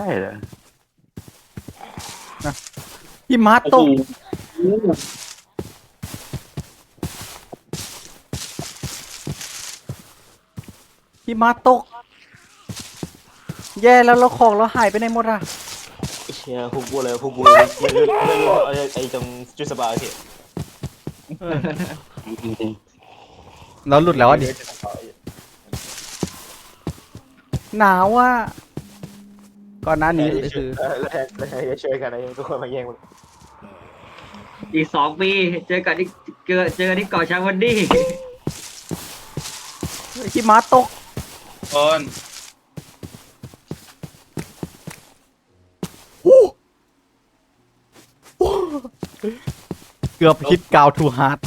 ใช่เหรอหิมะตกโอ้โหหิมะตก แย่แล้วแล้วของเราหายไปไหนหมดอะเชียฮุกบัวเลยฮุกบัวเลยไม่รู้ไม่รู้ไอ้ไอ้ตรงจุดสบายที่จริงเราหลุดแล้วอะดิหนาวอะ ก่อนหน้านี้คือแล้วแล้วแล้วจะช่วยกันไอ้ทุกคนมาแย่งมันอีกสองปีเจอกันที่เจอเจอกันที่เกาะชางวันดี้หิมะตกคนเกือบฮิตกาวทูฮาร์ด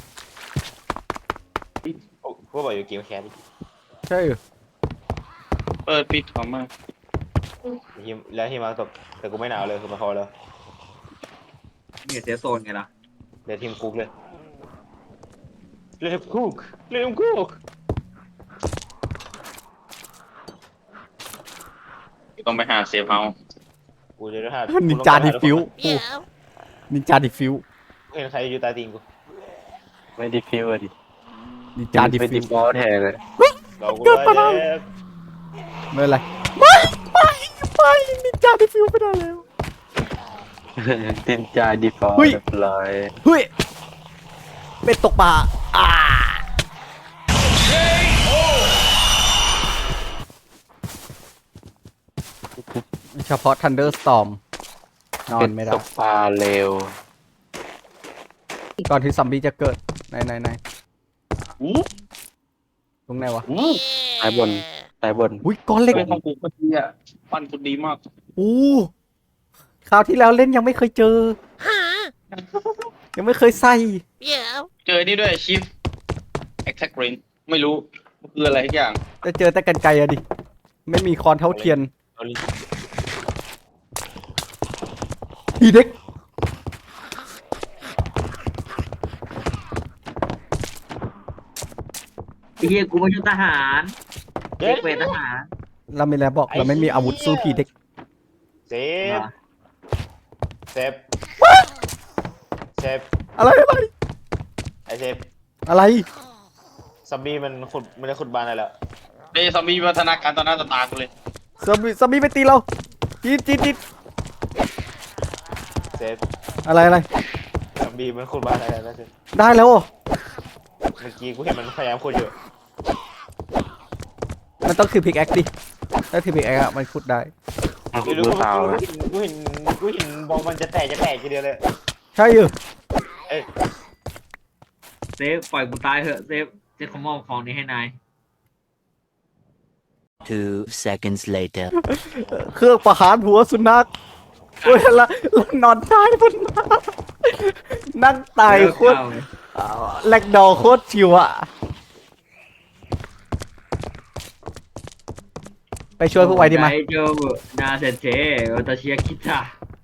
โอ้พวกบอกอยู่เกมแคสใช่เหรอเปิดปิดของมา หิมแล้วหิมะตกแต่กูไม่หนาวเลยคือมาพอแล้วเนี่ยเซฟโซนไงล่ะเดี๋ยวทีมคุกเลยเล่นคุกเล่นคุกต้องไปหาเซฟเฮาส์กูจะได้หานินจาดิฟิวอู้นินจาดิฟิวเห็นใครอยู่ใต้ตีนกูๆไม่ได้ฟิลอะดินินจาดิเป็นฟิดิวฟอลแทนเลยเรากูได้แล้วไม่เป็นไรไม่ไม่ ไม่นินจาดิฟิวไม่ได้แล้ว ตินจาดิฟอลเฮ้ยเรียบร้อยเฮ้ยเป็ดตกปลาอ่าเฉพาะ Thunderstorm นอนไม่ได้ ตกปลาเร็วก่อนที่ซอมบี้จะเกิดไหนไหนไหนอู้ตรงไหนวะอู้สายบน สายบนอุ้ยก้อนเล็กเป็นของกูก็ดีอะปั้นกูดีมากอู้คราวที่แล้วเล่นยังไม่เคยเจอยังไม่เคยใส่เจอนี่ด้วยชิฟแอคแท็กเรนไม่รู้มันคืออะไรทุกอย่าง แต่เจอแต่กันไกลอะดิ ไม่มีคอนเท่าเทียนเอาลิ้นอีเด็กไอ้เหี้ยกูไม่ใช่ทหาร เด็กเป็นทหารเราไม่แล้วบอกเราไม่มีอาวุธสู้ผีเด็กเซฟเซฟเซฟอะไรอะไรไอเซฟอะไรซอมบี้มันขุดมันได้ขุดบ้านได้แล้วไอ้ซอมบี้วิวัฒนาการตอนหน้าต่อตากูเลยซอมบี้ซอมบี้ไปตีเราจีดจีดจีดเซฟอะไรอะไรซอมบี้มันขุดบ้านได้แล้วนะเซฟได้แล้วเหรอเมื่อกี้กูเห็นมันพยายามขุดอยู่ มันต้องถือพิกแอคดิถ้าถือพิกแอคอะมันขุดได้ มันคุไม่ณรู้มืกูอเปล่าเห็นกูเห็นกูเห็นบอลมันจะแตกจะแตกทีเดียวเลย ใช่เหรอเอ้ยเซฟปล่อยกูตายเถอะเซฟเซฟเขามอบของนี้ให้นาย Two seconds later. เครื่องประหารหัวสุนัขโอ้ยละละนอนตายบนน้ำนั่งตายโคตรแลกดอโคตรชิวอะ ไปช่วยพวกไว้ดีไหมไดโจนาเซนเทโอตาเชียคิตา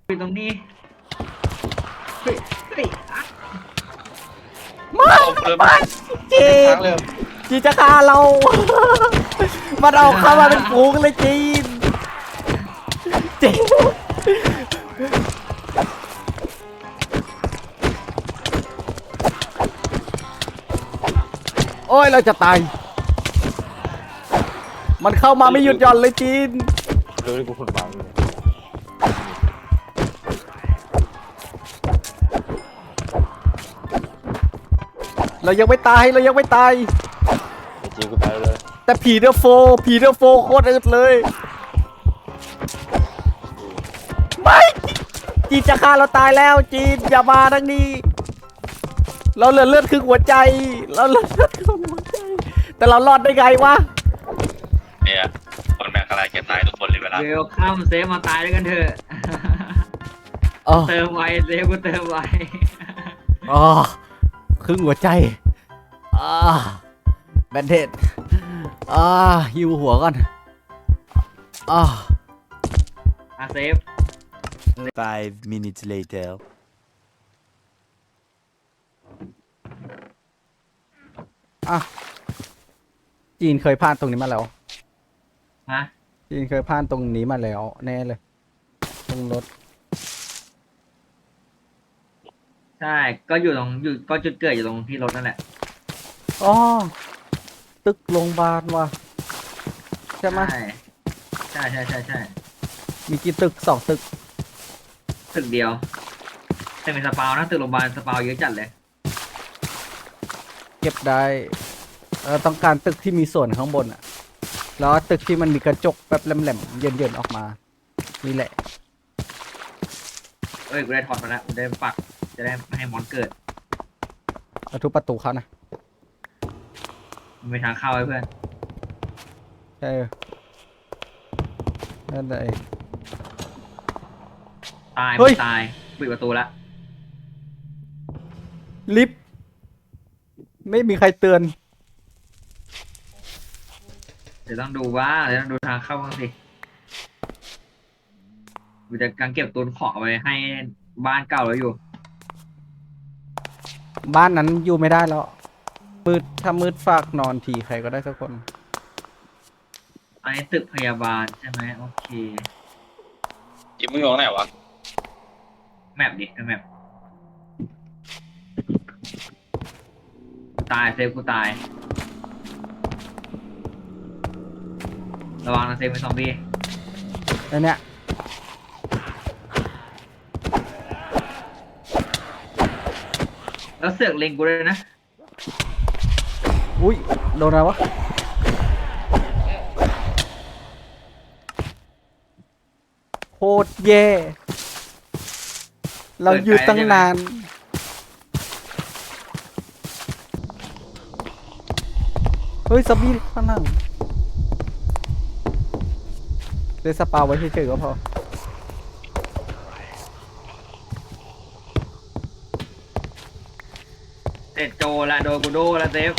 ไปตรงนี้เฮ้ยเฮ้ยอะไม่เอาเริ่มไม่จีทานงเริ่มจีนจะฆ่าเรา มันเอาเข้ามาเป็นฝูงเลยจีนจีนโอ้ยเราจะตาย มันเข้ามาไม่หยุดหย่อนเลยจีนรู้ที่กูขุดบ้านอยู่เรายังไม่ตายเรายังไม่ตาย ไอ้จีกูตายเลยแต่ผีเดอโฟผีเดอโฟโคตรอึดเลย ไม่จีนจะฆ่าเราตายแล้วจีนอย่ามาทั้งนี้ เราเหลือเลือดครึ่งหัวใจ เราเหลือเลือดครึ่งหัวใจ แต่เรารอดได้ไงวะ แม่งอะไรแกตายทุกคนเลยเวลาเวลคัมเซฟมาตายด้วยกันเถอะ อ๋อเติมไว้เซฟก็เติมไว้อ๋อครึ่งหัวใจอ่าแบนเทดอ่าฮิวหัวก่อนอ่า อะเซฟ Five minutes later. อะจีนเคยผ่านตรงนี้มาแล้ว ฮะ จีนเคยผ่านตรงนี้มาแล้ว แน่เลยงรถ ใช่ ก็อยู่ตรงอยู่ก็จุดเกิดอยู่ตรงที่รถนั่นแหละ อ๋อ ตึกโรงพยาบาลว่ะ ใช่ไหมใช่ใช่ใช่ใช่ใช่มีกี่ตึกสองตึก ตึกเดียว แต่เป็นสปาวนะตึกโรงพยาบาลสปาวเยอะจัดเลย เก็บได้เราต้องการตึกที่มีส่วนข้างบนอะ แล้วตึกที่มันมีกระจกแบบแหลมๆเย็นๆออกมา นี่แหละ เอ้ยกูได้ถอดมาแล้วกูได้ปัก จะได้ไม่ให้มอนเกิดเอาทุบประตูเขานะมันเป็นทางเข้าไว้เพื่อนใช่นั่นเลย ตายเฮ้ยมันตายปิดประตูละลิฟต์ไม่มีใครเตือน เดี๋ยวต้องดูว่าเดี๋ยวต้องดูทางเข้าบ้างสิกูจะกังเก็บตุนของเอาไว้ให้บ้านเก่าแล้วอยู่ บ้านนั้นอยู่ไม่ได้แล้วมืดถ้ามืดฝากนอนทีใครก็ได้สักคน อันนี้ตึกพยาบาลใช่ไหมโอเคจิมมึงอยู่ตรงไหนวะแมปดิแมปตายเซฟกูตาย ระวังนะเซฟเป็นซอมบี้แล้วเนี่ยแล้วเสือกเล็งกูเลยนะอุ้ยโดนอะไรวะโคตรแย่ เราอยู่ตั้งนาน เฮ้ยซับบี้ข้างหลัง เลยสปาไว้เฉยๆก็พอ เสร็จโจละโดนกูโดละเซฟ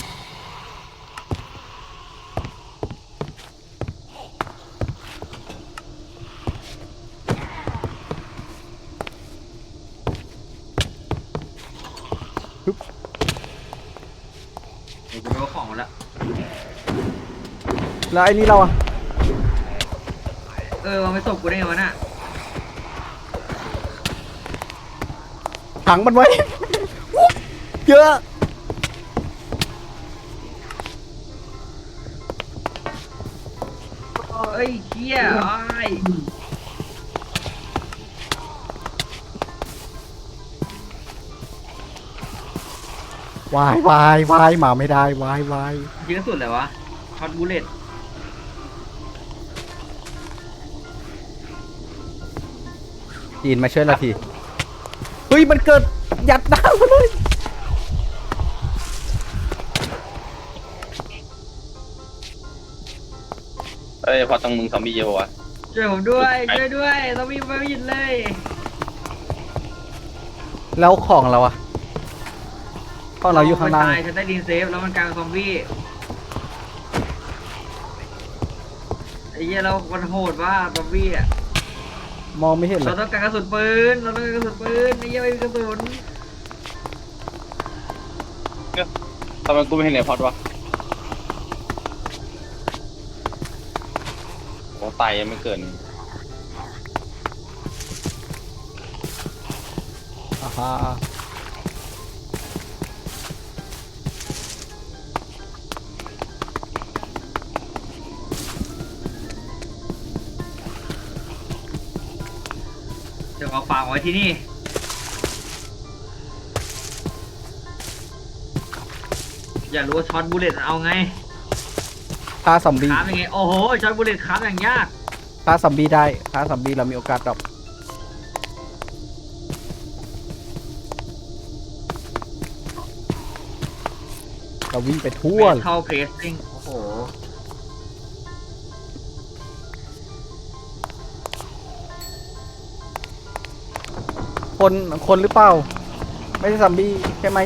เดี๋ยวกูโดนของหมดละแล้วไอ้นี่เราอะเออมันไม่ตบกูได้ไงวะน่ะขังมันไว้ เยอะ เอ้ยเชี่ยไอ้ยวายวายวายมาไม่ได้วายวายยิงกระสุดเลยวะช็อตบูเลต จีนมาช่วยเราทีเฮ้ยมันเกิดยัดหน้ามาเลยเอ้ยพอต้องมึงซอมบี้เยอะวะช่วยผมด้วยช่วยด้วยเรามีไม่ยินเลยแล้วของเราอะของเราอยู่ข้างล่าง ตายฉันได้ดินเซฟแล้วมันกลายเป็นซอมบี้ไอ้เหี้ยเรามันโหดว่าซอมบี้อะ มองไม่เห็นเลเรายต้องการกระสุนปืน เราต้องการกระสุนปืนไอ้เหี้ยไม่มีกระสุนทำไมกูไม่เห็นในพอดวะโอ้ตายยังไม่เกินอ่าฮะ เดี๋ยวเอาฝากไว้ที่นี่อยากรู้ว่าช็อตบูเลตเอาไงฆ่าซอมบี้คราฟยังไงโอ้โหช็อตบูเลตคราฟอย่างยากฆ่าซอมบี้ได้ฆ่าซอมบี้เรามีโอกาสดรอปเราวิ่งไปทั่วเลยเข้าเพรสซิ่งโอ้โห คนคนหรือเปล่า ไม่ใช่ซอมบี้ใช่ไหม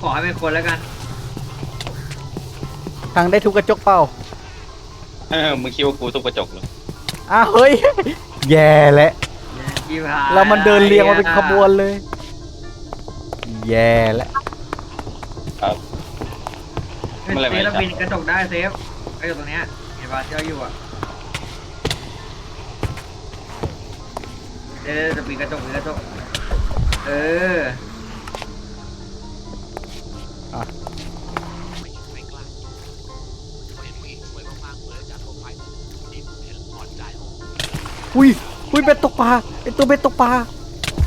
ขอให้เป็นคนแล้วกัน ทางได้ทุกกระจกเปล่าเออมึงคิดว่ากูทุบกระจกเหรออ้าวเฮ้ย แย่แล้วชิบหายแล้วมันเดินเรียงมาเป็นขบวนเลย แย่แล้วเซฟแล้วบินกระจกได้เซฟกระจกตรงเนี้ยเห็นป่ะที่เราอยู่อะ เดี๋ยวจะปีกระจกปีกระจก เอออุ้ยอุ้ยเป็นตกปลาไอตัวเป็นตกปลา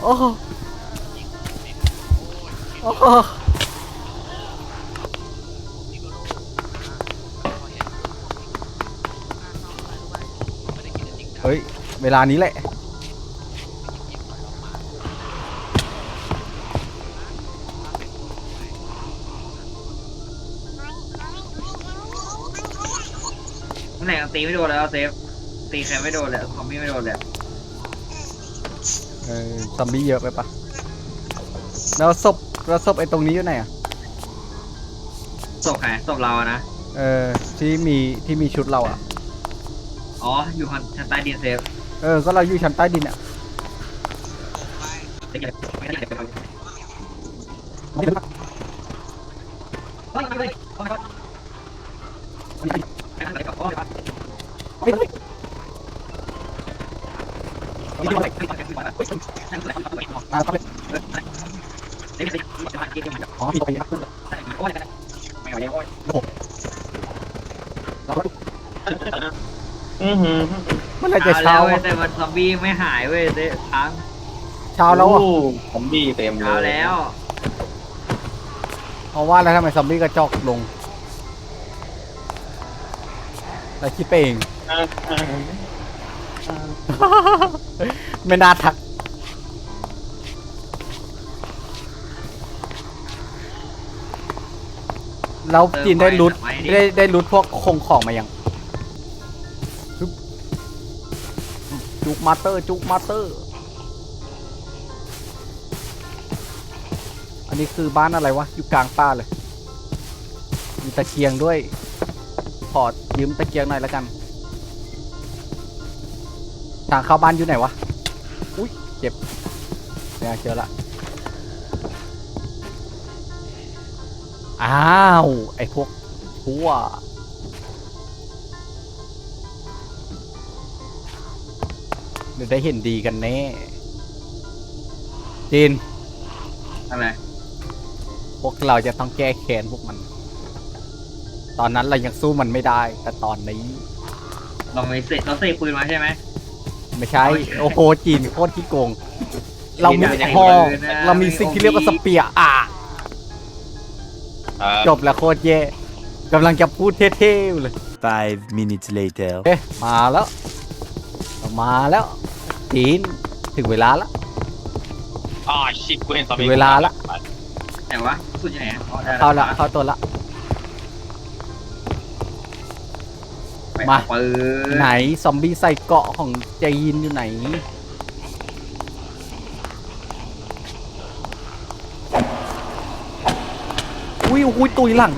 โอ้โหโอ้โหเฮ้ย เวลานี้แหละ ไหนยังตีไม่โดนแล้วเซฟ ตีใครไม่โดนเลยคอมบี้ไม่โดนเลยเออซอมบี้เยอะไปปะแล้วศพแล้วศพไอ้ตรงนี้อยู่ไหนอะศพใครศพเราอะนะ เออที่มีที่มีชุดเราอะ อ๋อ อยู่ชั้นใต้ดินเซฟเออ ก็เราอยู่ชั้นใต้ดินอะ อ๋อมีตัวยักษ์ด้วยอือหือเมื่อไหรจะเช้าเช้าแล้วว้ยแต่มันซอมบี้ไม่หายเว้ยเซฟค้างเช้าแล้วอะโผมบี้เต็มเลยเช้าแล้วเพราะว่าแล้วทำไมซอมบี้กระจอกลงเราคิดไปเอง ไม่น่าทัก แล้วจีนได้รูทได้ได้รูทพวกคงของมายังปึ๊บจุกมาสเตอร์จุกมาสเตอร์ อันนี้คือบ้านอะไรวะ อยู่กลางป่าเลย มีตะเกียงด้วย ขอยืมตะเกียงหน่อยแล้วกัน ทางเข้าบ้านอยู่ไหนวะ อุ้ยเจ็บเนี่ยเจอละ อ้าว ไอ้พวกชั่วเดี๋ยวได้เห็นดีกันแน่จีนอะไร พวกเราจะต้องแก้แค้นพวกมัน ตอนนั้นเรายังสู้มันไม่ได้ แต่ตอนนี้เราไม่เสร็จเราเสกปืนมาใช่ไหม ไม่ใช่ โอเคโอ้โหจีนโคตรขี้โกง เรามีไม่ได้พ่อเลยนะเรามีสิ่งที่เรียกว่าสเปียร์อะอ่า จบแล้วโคตรแย่กำลังจะพูดเท่ๆเลย Five minutes later. เอ๊ะมาแล้ว มาแล้วจีนถึงเวลาละอ่าชิบกูเห็นซอมบี้ถึงเวลาละ ไหนวะสุดอยู่ไหนอะอ๋อได้เข้าละเข้าตัวละ ไปมาเปิดไหนซอมบี้ใส่เกราะของจีนอยู่ไหน อุ้ยอุ้ยตุยหลัง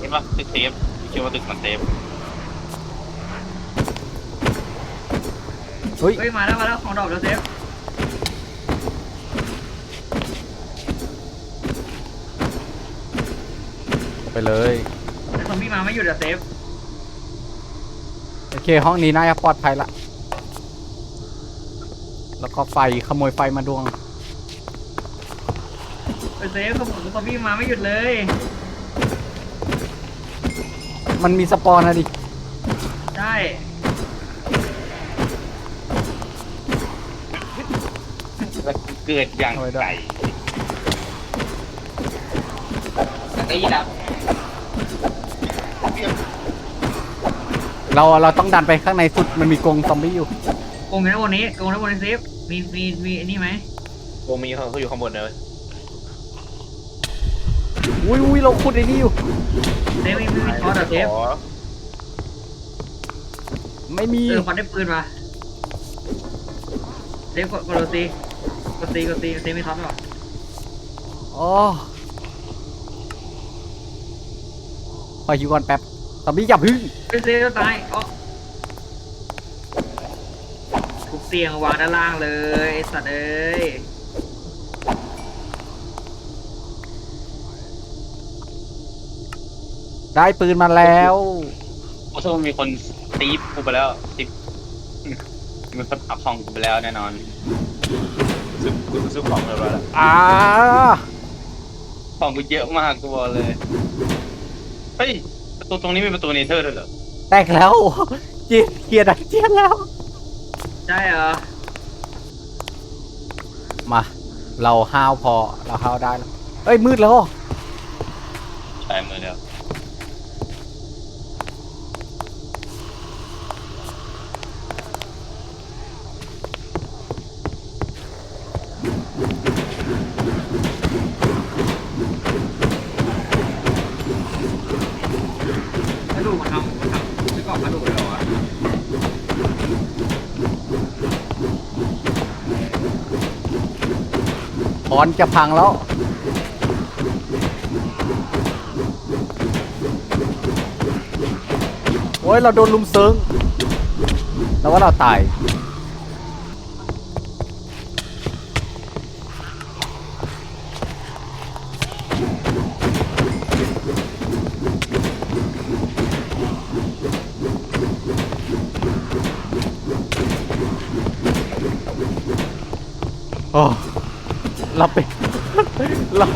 เห็นปะตึกเซฟคิดว่าตึกมันเซฟเฮ้ย เฮ้ยมาแล้วมาแล้วของดอกแล้วเซฟไปเลย แต่ซอมบี้มาไม่หยุดอะเซฟโอเค ห้องนี้น่าจะปลอดภัยละ แล้วก็ไฟขโมยไฟมาดวงเฮ้ยเซฟเขาบอกว่าซอมบี้มาไม่หยุดเลยมันมีสปอนนะดิ ใช่แล้วเกิดอย่างเอาไว้ด้วยไก่ไอ้ดับเราเราต้องดันไปข้างในสุดมันมีกรงซอมบี้อยู่โกงอยู่ในบนนี้โกงในบนนี้เซฟ มีมีมีอันนี้ไหมโอมีเขาเขาอยู่ข้างบนเลยอุ้ยอุ้ยเราขุดไอ้นี่อยู่ เซฟมีมีมีทอสอะเซฟขอไม่มี เออควันได้ปืนมาเซฟกดกดโรตีกดตีกดตีเซฟมีท็อปไหมวะอ๋อขออยู่ก่อนแป๊บซอมบี้อย่าพึ่งเฮ้ยเซฟจะตายอ๋อทุบเตียงวางด้านล่างเลยไอ้สัตว์เอ้ยได้ปืนมาแล้ว โอ้โหมีคนตีฟกูไปแล้วตีฟมีคนอับห้องกูไปแล้วแน่นอนซื้อกูซื้อของเรียบร้อยแล้วอ่า ของกูเยอะมากกูบอกเลยเฮ้ยประตูตรงนี้มีประตูเนเธอร์ด้วยเหรอแตกแล้วจีนเคลียร์ดันเจียนแล้ว ใช่เหรอ มา เราห้าวพอเราห้าวได้แล้วเอ้ยมืดแล้ว ใช่มือเดียวกระดูกมันทำมันทำซื้อกรอบกระดูกเลยเหรอวะ พรจะพังแล้ว โอ้ยเราโดนลุมเซิงแล้วว่าเราตายโอ้ เราเป็น เรา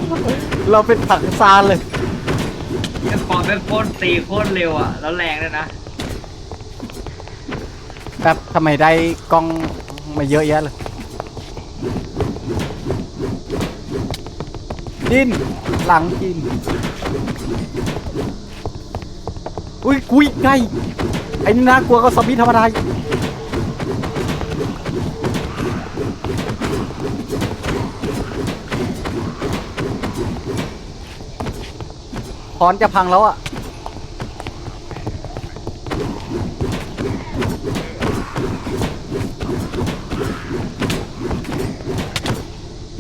เราเป็นถังซานเลยไอ้ปอนเป็นโคตรตีโคตรเร็วอะ แล้วแรงด้วยนะ แบบทำไมได้กล้องมาเยอะแยะเลย ดินหลังกิน อุ้ยกุยไงไอ้นี่น่ากลัวก็ซอมบี้ธรรมดาอีก พรจะพังแล้วอะ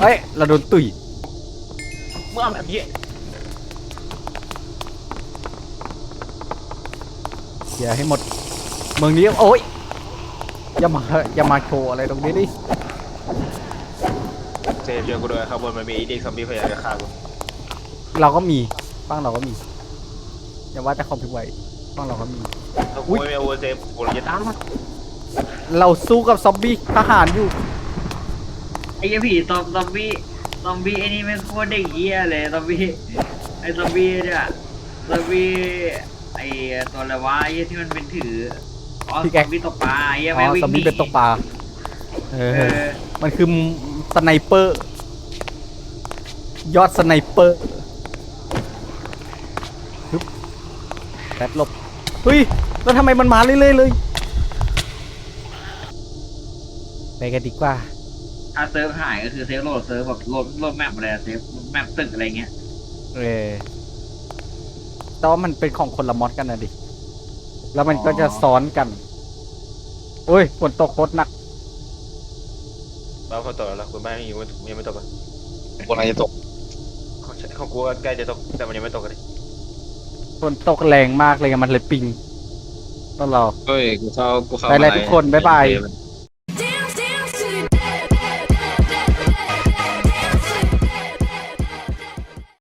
เฮ้ย เราโดนตุยเมื่อแบบนี้เสียให้หมด เมืองนี้ โอ้ย อย่ามา อย่ามาโชว์อะไรตรงนี้ดิ เซฟเจอกูด้วยข้างบนมันมีไอ้เด็กซอมบี้พยายามจะฆ่ากูเราก็มี บ้างเราก็มีอย่าว่าแต่คอมพิวไว้บ้างเราก็มีถ้ากูไม่มีอาวุธเซฟกูจะตามมันเราสู้กับซอมบี้ทหารอยู่ ไอ้เหี้ยผีซอมซอมบี้ซอมบี้ไอ้นี่ไม่งโคตรเด็กเหี้ยเลยซอมบี้ไอ้ซอมบี้เนี่ยซอมบี้ไอ้ตัวอะไรวะไอ้เหี้ยที่มันเป็นถืออ๋อพี่ซแก๊อกมบี้ตกปลาไอ้เหี้ยอ๋แม่งอวิ่งซอมหนีบี้เป็นตกปลาเอเอออมันคือสไนเปอร์ ยอดสไนเปอร์ฮึบ แปดหลบเฮ้ยแล้วทำไมมันมาเรื่อยๆเลยไปกันดีกว่า ถ้าเซิร์ฟหายก็คือเซฟโหลดเซิร์ฟแบบโหลดโหลดแมปอะไรอะเซฟแมปตึกอะไรเงี้ยเออแต่ว่ามันเป็นของคนละมอดกันนะดิ แล้วมันก็จะซ้อนกันโอ้ยฝนตกโคตรหนัก บ้าพอตกแล้วคุณบ้านยังไม่ยังไม่ตกอะกำลังจะตกของฉันของกูก็ใกล้จะตกแต่มันยังไม่ตกเลย ฝนตกแรงมากเลยไงมันเลยปิงต้องรอ เฮ้ยกูเข้ากูเข้าไปเลยมาทุกคนบ๊ายบายเกม